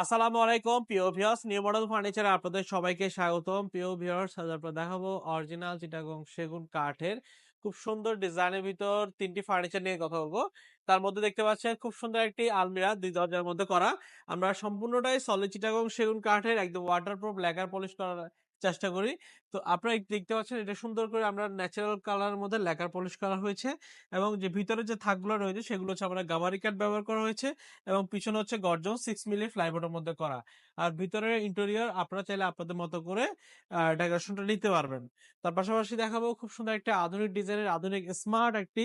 আসসালামু আলাইকুম, প্রিয় ভিউয়ার্স, নিউ মডেল ফার্নিচারে আপনাদের সবাইকে স্বাগতম। প্রিয় ভিউয়ার্স, আজ আপনাদের দেখাবো অরিজিনাল চিটাগং সেগুন কাঠের খুব সুন্দর ডিজাইনের ভিতর তিনটি ফার্নিচার নিয়ে কথা বলব। তার মধ্যে দেখতে পাচ্ছেন খুব সুন্দর একটি আলমিরা দুই দরজার মধ্যে করা। আমরা সম্পূর্ণটাই সলিড চিটাগং সেগুন কাঠের, একদম ওয়াটারপ্রুফ লেগার পলিশ করার চেষ্টা করি। তো আপনারা দেখতে পাচ্ছেন এটা সুন্দর করে আমরা ন্যাচারাল কালার মধ্যে লেকার পলিশ করা হয়েছে এবং যে ভিতরে যে থাকগুলো রয়েছে সেগুলো হচ্ছে আমরা গামারি কাঠ ব্যবহার করা হয়েছে এবং পিছনে হচ্ছে গর্জন সিক্স মিলি ফ্লাইবোর্ডের মধ্যে করা। আর ভিতরের ইন্টেরিয়র আপনারা চাইলে আপনাদের মতো করে ডেকোরেশনটা নিতে পারবেন। তার পাশাপাশি দেখাবো খুব সুন্দর একটা আধুনিক ডিজাইনের আধুনিক স্মার্ট একটি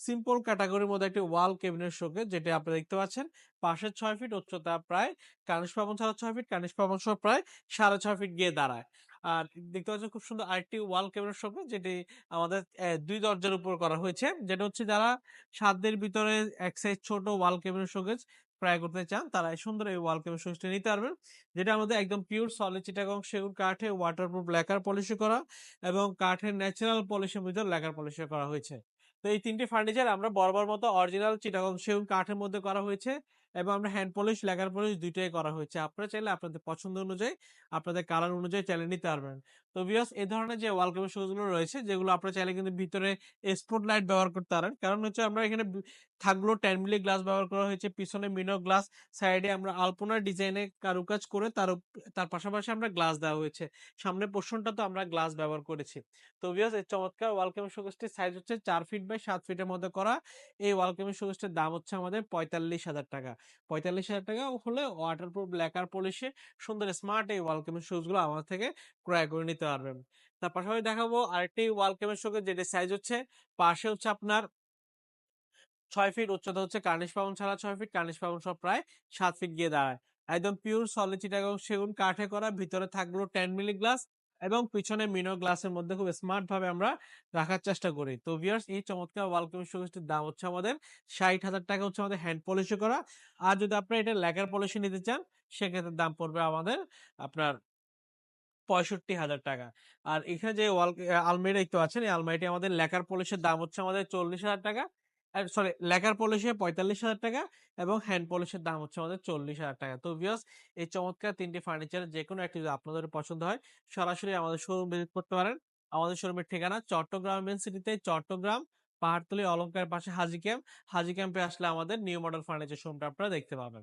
সিম্পল ক্যাটাগরির মধ্যে একটি ওয়াল কেবিনের শোকে যেটা আপনারা দেখতে পাচ্ছেন। পাশে ছয় ফিট উচ্চতা প্রায়, কানিশ পাবন ছাড়া ছয় ফিট কানিশ পাবন সহ প্রায় সাড়ে ছয় ফিট গিয়ে দাঁড়ায়। আর দেখতে পাচ্ছেন খুব সুন্দর আরেকটি ওয়াল কেবিনের শোকে যেটি আমাদের দুই দরজার উপর করা হয়েছে। যেটা হচ্ছে যারা সাধ্যের ভিতরে এক সাইজ ছোট ওয়াল কেবিনের শোকেজ ট্রাই করতে চান তারা সুন্দর এই ওয়াল কেবিন শোকেজটি নিতে পারবেন। যেটা আমাদের একদম পিওর সলিড চিটাগং সেগুন কাঠে ওয়াটারপ্রুফ লেকার পলিশি করা এবং কাঠের ন্যাচারাল পলিশের ভিতর লেকার পলিশি করা হয়েছে। তো এই তিনটি ফার্নিচার আমরা বরাবর মতো অরিজিনাল চিটাগং সেগুন কাঠের মধ্যে করা হয়েছে। এবং আমরা হ্যান্ড পলিশ লেকার পলিশ দুইটাই করা হয়েছে। আপনারা চাইলে আপনাদের পছন্দ অনুযায়ী, আপনাদের কালার অনুযায়ী চাইলে নিতে পারবেন। তো বিয়াস এই ধরনের যে ওয়াল কেবিনগুলো রয়েছে, যেগুলো আপনারা চাইলে কিন্তু ভিতরে স্পট লাইট ব্যবহার করতে পারেন। কারণ হচ্ছে আমরা এখানে থাকল টেন মিলি গ্লাস ব্যবহার করা হয়েছে, পিছনে মিনো গ্লাস সাইডে আমরা আলপনা ডিজাইনে কারুকাজ করে তার তার পাশাপাশি আমরা গ্লাস দেওয়া হয়েছে। সামনে পোর্শনটা তো আমরা গ্লাস ব্যবহার করেছি। তো বিয়াস এই চমৎকার ওয়াল কেবিন শোকেসটির সাইজ হচ্ছে চার ফিট বাই সাত ফিটের মধ্যে করা। এই ওয়াল কেবিন শোকেসটির দাম হচ্ছে আমাদের পঁয়তাল্লিশ হাজার টাকা। পঁয়তাল্লিশ হাজার টাকা হলে ওয়াটারপ্রুফ লেকার পলিশে সুন্দর স্মার্ট এই ওয়াল কেবিনগুলো আমার থেকে ক্রয় করে নিতে পারবেন। তার পাশাপাশি দেখাবো আরেকটি ওয়াল কেবিন শোকেস যেটা সাইজ হচ্ছে পাশে হচ্ছে আপনার ছয় ফিট উচ্চতা হচ্ছে কার্নিশ পাবন ছাড়া ছয় ফিট কার্নিশ পাবন সব প্রায় সাত ফিট গিয়ে দাঁড়ায়। একদম পিওর সলিড চিটাগং সেগুন কাঠে করা, ভিতরে থাকল টেন মিলি গ্লাস এবং পিছনে মিনো গ্লাসের মধ্যে খুব স্মার্ট ভাবে আমরা রাখার চেষ্টা করি। তো ভিউয়ার্স এই চমৎকার ওয়ালকাম শোকেসটির দাম হচ্ছে আমাদের ষাট হাজার টাকা, হচ্ছে আমাদের হ্যান্ড পলিশে করা। আর যদি আপনারা এটা লেকার পলিশে নিতে চান, সেক্ষেত্রে দাম পড়বে আমাদের আপনার পঁয়ষট্টি হাজার টাকা। আর এখানে যে ওয়াল আলমারি দেখতে পাচ্ছেন, এই আলমারিটি আমাদের লেকার পলিশের দাম হচ্ছে আমাদের চল্লিশ হাজার টাকা। সরি লেকার পলিশে পঁয়তাল্লিশ হাজার টাকা এবং হ্যান্ড পলিশের দাম হচ্ছে আমাদের চল্লিশ হাজার টাকা। তো ভিওস এই চমৎকার তিনটি ফার্নিচার যে কোনো একটি যদি আপনাদের পছন্দ হয়, সরাসরি আমাদের শোরুম ভিজিট করতে পারেন। আমাদের শোরুমের ঠিকানা চট্টগ্রাম মেন সিটিতে চট্টগ্রাম, পাহাড়তলি, অলঙ্কার পাশে হাজি ক্যাম্প। হাজি ক্যাম্পে আসলে আমাদের নিউ মডেল ফার্নিচার শোরুমটা আপনারা দেখতে পাবেন।